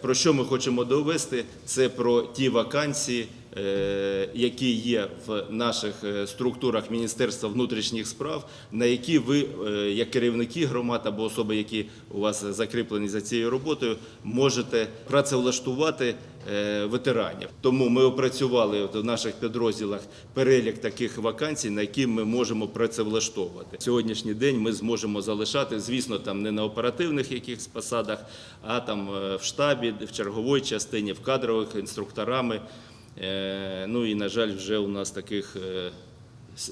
Про що ми хочемо довести? Це про ті вакансії, які є в наших е, структурах Міністерства внутрішніх справ, на які ви, е, як керівники громад або особи, які у вас закріплені за цією роботою, можете працевлаштувати е, ветеранів. Тому ми опрацювали в наших підрозділах перелік таких вакансій, на які ми можемо працевлаштовувати. Сьогоднішній день ми зможемо залишати, звісно, там не на оперативних якихось посадах, а там е, в штабі, в черговій частині, в кадрових інструкторами. Е, Ну і на жаль, вже у нас таких. е,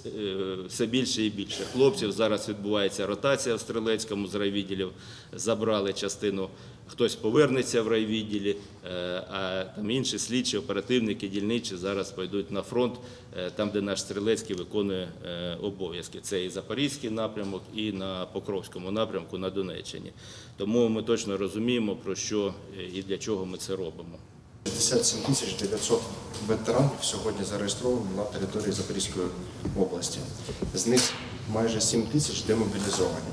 е, Все більше і більше хлопців. Зараз відбувається ротація в стрілецькому з райвідділів. Забрали частину, хтось повернеться в райвідділі, а там інші слідчі, оперативники, дільничі зараз пойдуть на фронт, там, де наш стрілецький виконує обов'язки. Це і Запорізький напрямок, і на Покровському напрямку на Донеччині. Тому ми точно розуміємо, про що і для чого ми це робимо. 57 тисяч 900 ветеранів сьогодні зареєстровано на території Запорізької області. З них майже 7 тисяч демобілізовані.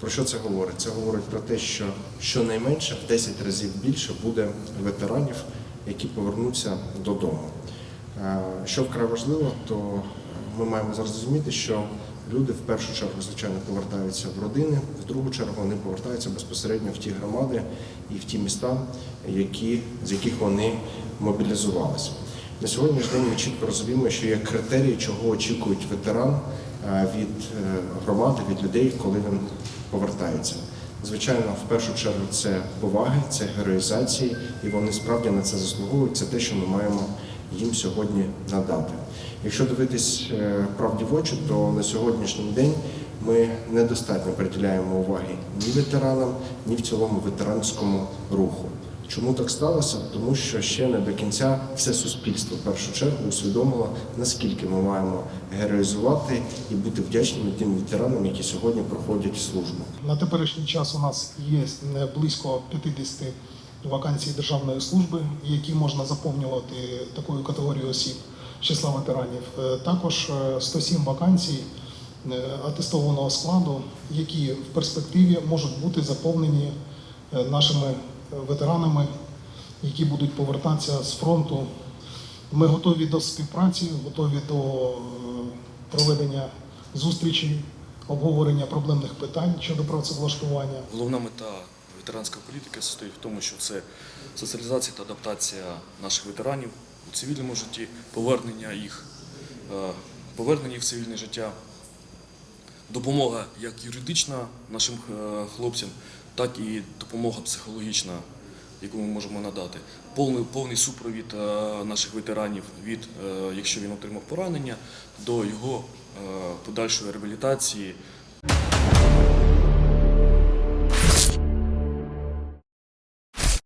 Про що це говорить? Це говорить про те, що щонайменше в 10 разів більше буде ветеранів, які повернуться додому. Е, Що вкрай важливо, то ми маємо зрозуміти, що люди в першу чергу, звичайно, повертаються в родини, в другу чергу вони повертаються безпосередньо в ті громади і в ті міста, які, з яких вони мобілізувалися. На сьогоднішній день ми чітко розуміємо, що є критерії, чого очікують ветеран е, від е, громади, від людей, коли він повертається. Звичайно, в першу чергу це поваги, це героїзації, і вони справді на це заслуговують. Це те, що ми маємо їм сьогодні надати. Якщо дивитись е, правді в очі, то на сьогоднішній день ми недостатньо приділяємо уваги ні ветеранам, ні в цілому ветеранському руху. Чому так сталося? Тому що ще не до кінця все суспільство в першу чергу усвідомило, наскільки ми маємо героїзувати і бути вдячними тим ветеранам, які сьогодні проходять службу. На теперішній час у нас є близько 50 вакансій державної служби, які можна заповнювати такою категорією осіб з числа ветеранів. Е, Також е, 107 вакансій е, атестованого складу, які в перспективі можуть бути заповнені е, нашими е, ветеранами, які будуть повертатися з фронту. Ми готові до співпраці, готові до е, проведення зустрічей, обговорення проблемних питань щодо працевлаштування. Головна мета ветеранської політики состоїть в тому, що це соціалізація та адаптація наших ветеранів у цивільному житті, повернення їх, е, повернення їх в цивільне життя, допомога як юридична нашим е, хлопцям, так і допомога психологічна, яку ми можемо надати. Повний, повний супровід е, наших ветеранів від, якщо він отримав поранення, до його подальшої реабілітації,